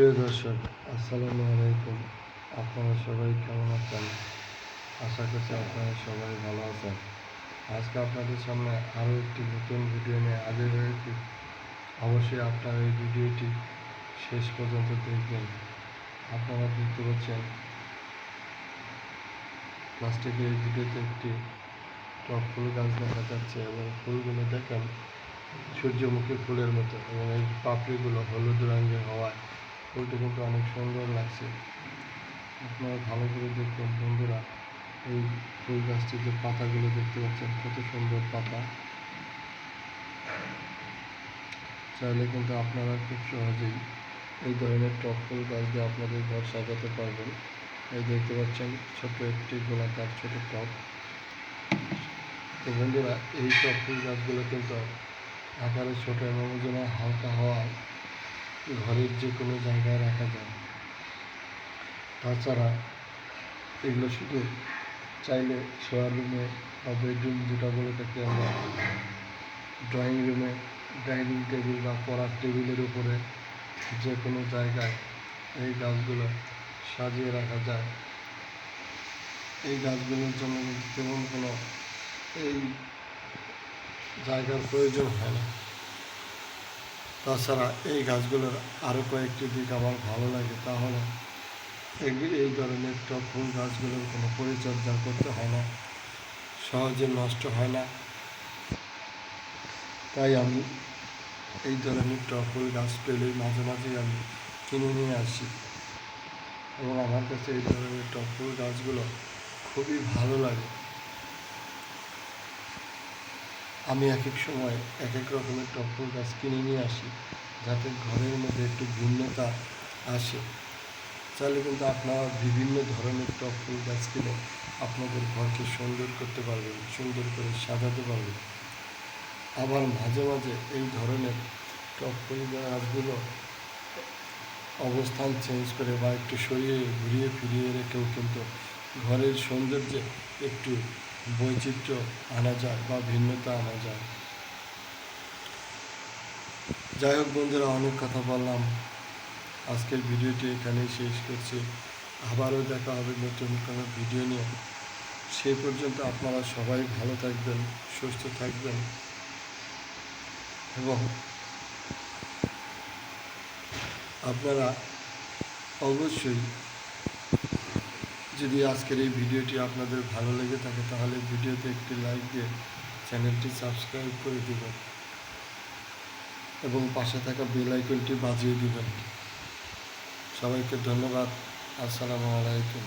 প্রিয় দর্শক, আসসালামু আলাইকুম। আপনারা সবাই কেমন আছেন? আশা করছি আপনারা সবাই ভালো আছেন। আজকে আপনাদের সামনে আরও একটি নতুন ভিডিও নিয়ে হাজির হয়েছি। অবশ্যই আপনারা এই ভিডিওটি শেষ পর্যন্ত দেখবেন। আপনারা দেখতে পাচ্ছেন প্লাস্টিকের এই ভিডিওতে একটি টপ ফুল গাছ দেখা যাচ্ছে এবং ফুলগুলো দেখেন সূর্যমুখী ফুলের মতো এবং এই পাপড়িগুলো হলুদ রঙের হওয়ায় ফুলটি কিন্তু অনেক সুন্দর লাগছে। আপনারা ভালো করে দেখবেন বন্ধুরা, এই ফুল গাছটির যে পাতাগুলো দেখতে পাচ্ছেন, কত সুন্দর পাতা। চাইলে কিন্তু আপনারা খুব সহজেই এই ধরনের টপ ফুল গাছ দিয়ে আপনাদের ঘর সাজাতে পারবেন। এই দেখতে পাচ্ছেন ছোট একটি গোলাকার ছোট টপ তো বন্ধুরা, এই টপ ফুল গাছগুলো কিন্তু আকারে ছোট এবং ওজনে হালকা হওয়ায় ঘরের যে কোনো জায়গায় রাখা যায়। তাছাড়া এগুলো শুধু চাইলে শোয়ার রুমে বা বেডরুম যেটা বলে থাকি আমরা ড্রয়িং রুমে ডাইনিং টেবিল বা পড়ার টেবিলের উপরে যে কোনো জায়গায় এই গাছগুলো সাজিয়ে রাখা যায়। এই গাছগুলোর জন্য তেমন কোনো এই জায়গার প্রয়োজন হয় না। তাছাড়া এই গাছগুলোর আরও কয়েকটি দিক আমার ভালো লাগে তাহলে এই- এই ধরনের টপ ফুল গাছগুলোর কোনো পরিচর্যা করতে হয় না, সহজে নষ্ট হয় না। তাই আমি এই ধরনের টপ ফুল গাছ পেলেই মাঝে মাঝে আমি কিনে নিয়ে আসি। এবং আমার কাছে এই ধরনের টপ ফুল গাছগুলো খুবই ভালো লাগে। আমি এক এক সময় এক এক রকমের ফুল গাছ কিনে নিয়ে আসি, যাতে ঘরের মধ্যে একটু ভিন্নতা আসে। তাহলে কিন্তু আপনারা বিভিন্ন ধরনের টপ ফুল গাছ কিনে আপনাদের ঘরকে সুন্দর করতে পারবেন, সুন্দর করে সাজাতে পারবেন। আবার মাঝে মাঝে এই ধরনের টপ ফুল গাছগুলো অবস্থান চেঞ্জ করে বা একটু সরিয়ে ঘুরিয়ে ফিরিয়ে রেখেও কিন্তু ঘরের সৌন্দর্যে একটু বৈচিত্র্য আনা যায় বা ভিন্নতা আনা যায়। যাই হোক বন্ধুরা, অনেক কথা বললাম। আজকের ভিডিওটি এখানেই শেষ করছি। আবারও দেখা হবে নতুন কোনো ভিডিও নিয়ে। সেই পর্যন্ত আপনারা সবাই ভালো থাকবেন, সুস্থ থাকবেন এবং আপনারা অবশ্যই যদি আজকের এই ভিডিওটি আপনাদের ভালো লেগে থাকে, তাহলে ভিডিওতে একটি লাইক দিয়ে চ্যানেলটি সাবস্ক্রাইব করে দেবেন এবং পাশে থাকা বেল আইকনটি বাজিয়ে দেবেন। সবাইকে ধন্যবাদ। আসসালামু আলাইকুম।